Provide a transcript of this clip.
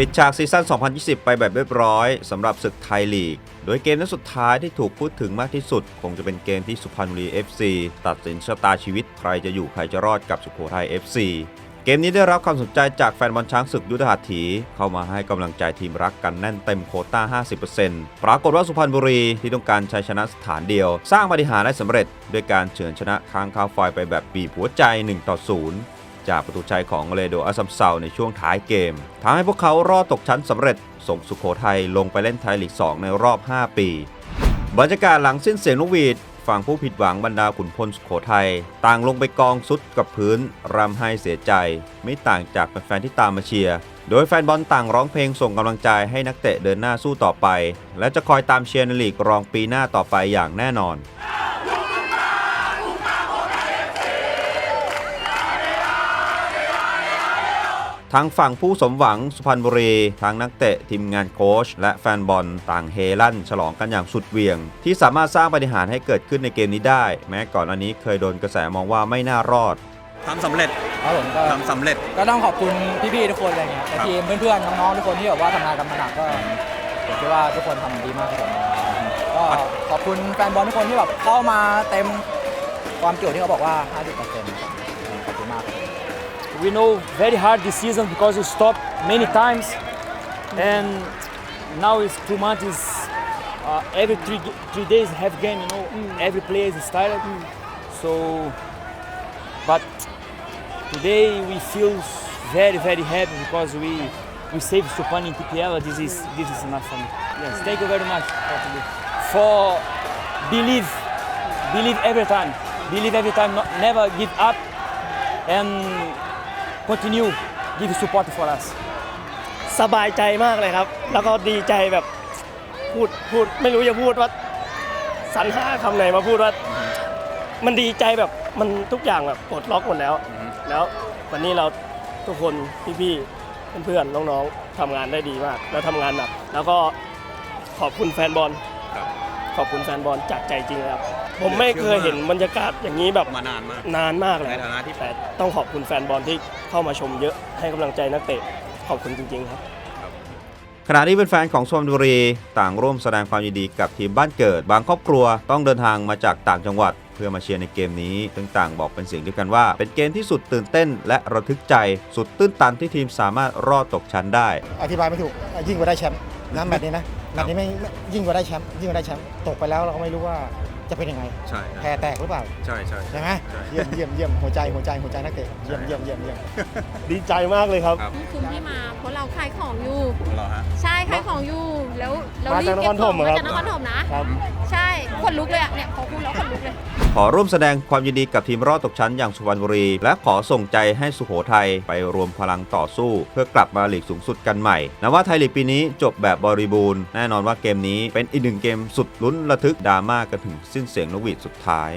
ปิดฉากซีซั่น 2020 ไปแบบเรียบร้อยสำหรับศึกไทยลีก โดยเกมนัดสุดท้ายที่ถูกพูดถึงมากที่สุด คงจะเป็นเกมที่สุพรรณบุรี FC ตัดสินชะตาชีวิตใครจะอยู่ใครจะรอดกับสุโขทัย FC เกมนี้ได้รับความสนใจจากแฟนบอลช้างศึกยุทธหัตถี เข้ามาให้กำลังใจทีมรักกันแน่นเต็มโคต้า 50%ปรากฏว่าสุพรรณบุรีที่ต้องการชัยชนะสถานเดียว สร้างปาฏิหาริย์ได้สำเร็จ ด้วยการเฉือนชนะค้างคาวไฟไปแบบบีบหัวใจ 1 ต่อ 0 จากประตูชัยของเรโดอัสซัมเซาในช่วงท้ายเกมทำให้พวกเขารอดตกชั้นสำเร็จ ส่งสุโขทัยลงไปเล่นไทยลีก 2 ในรอบ 5 ปี บรรยากาศหลังสิ้นเสียงนกหวีดฝั่งผู้ผิดหวังบรรดาขุนพลสุโขทัยต่างลงไปกองสุดกับพื้นรำไห้เสียใจ ไม่ต่างจากแฟนๆที่ตามมาเชียร์โดยแฟนบอลต่างร้องเพลงส่งกำลังใจให้นักเตะเดินหน้าสู้ต่อไป และจะคอยตามเชียร์ในลีกรองปีหน้าต่อไปอย่างแน่นอน ทางฝั่งผู้สมหวังสุพรรณบุรีทางนักเตะทีมงานโค้ชและแฟนบอลต่างเฮลั่น ฉลองกันอย่างสุดเหวี่ยง ที่สามารถสร้างปาฏิหารย์ให้เกิดขึ้นในเกมนี้ได้ แม้ก่อนอันนี้เคยโดนกระแสมองว่าไม่น่ารอดทำสำเร็จครับผมก็ทำสำเร็จก็ต้องขอบคุณพี่ๆทุกคนอะไรเงี้ยแต่ทีมเพื่อนๆน้องๆทุกคนที่แบบว่าทำงานกันมาหนักก็ผมคิดว่าทุกคนทำดีมากครับผมก็ขอบคุณแฟนบอลทุกคนที่แบบเข้ามาเต็มความจุที่เขาบอกว่า 50%นะครับ We know very hard this season because we stopped many times, and now it's two months. Is uh, every three three days have game. You know, every player is tired. So, but today we feel very very happy because we we saved Supan in TPL. This is this is enough for me. Yes, thank you very much for. For believe believe every time believe every time not, never give up and continue give support for us สบายใจมากเลยครับ แล้วก็ดีใจแบบพูดพูดไม่รู้จะพูดว่าสรรหาคำไหนมาพูดว่า มันดีใจแบบมันทุกอย่างแบบปลดล็อกหมดแล้ว แล้ววันนี้เราทุกคนพี่ๆเพื่อนๆน้องๆทำงานได้ดีมาก แล้วทำงานหนักแล้วก็ขอบคุณแฟนบอลครับขอบคุณแฟนบอลจากใจจริงเลยครับ ผมไม่เคยเห็นบรรยากาศอย่างนี้แบบมานานมาก นานมากเลยในฐานะที่ แต่ต้องขอบคุณแฟนบอลที่เข้ามาชมเยอะให้กำลังใจนักเตะขอบคุณจริง ๆ ครับ ขณะที่เป็นแฟนของสุพรรณบุรี ต่างร่วมแสดงความยินดีกับทีมบ้านเกิด บางครอบครัวต้องเดินทางมาจากต่างจังหวัด เพื่อมาเชียร์ในเกมนี้ซึ่งต่างบอกเป็นเสียงเดียวกันว่า เป็นเกมที่สุดตื่นเต้น และระทึกใจ สุดตื้นตันที่ทีมสามารถรอดตกชั้นได้ อธิบายไม่ถูกยิ่งกว่าได้แชมป์นะแมตช์นี้นะแมตช์นี้ไม่ไม่ยิ่งกว่าได้แชมป์ยิ่งกว่าได้แชมป์ตกไปแล้วเราก็ไม่รู้ว่า จะเป็นยังไงใช่แพ้แตกหรือเปล่าใช่ใช่ใช่ไหมเยี่ยมเยี่ยมเยี่ยมหัวใจหัวใจหัวใจนักเตะเยี่ยมเยี่ยมเยี่ยมเยี่ยมดีใจมากเลยครับ ครับคุ้มที่มาเพราะเราขายของอยู่ เหรอฮะ ใช่ขายของอยู่แล้วเรามารีจาบกนเก็คบรขถองมเหรอมาครับ จากนครถมนะครับใช่ข นลุกเลยอะเนี่ยพอพูดแล้วขนลุกเลย ขอร่วมแสดงความยินดีกับทีมรอดตกชั้นอย่างสุพรรณบุรี และขอส่งใจให้สุโขทัยไปรวมพลังต่อสู้ เพื่อกลับมาหลีกสูงสุดกันใหม่นะว่าไทยลีกปีนี้จบแบบบริบูรณ์แน่นอนว่าเกมนี้เป็นอีกหนึ่งเกมสุดลุ้นระทึกดราม่ากันถึงสิ้นเสียงนกหวีดสุดท้าย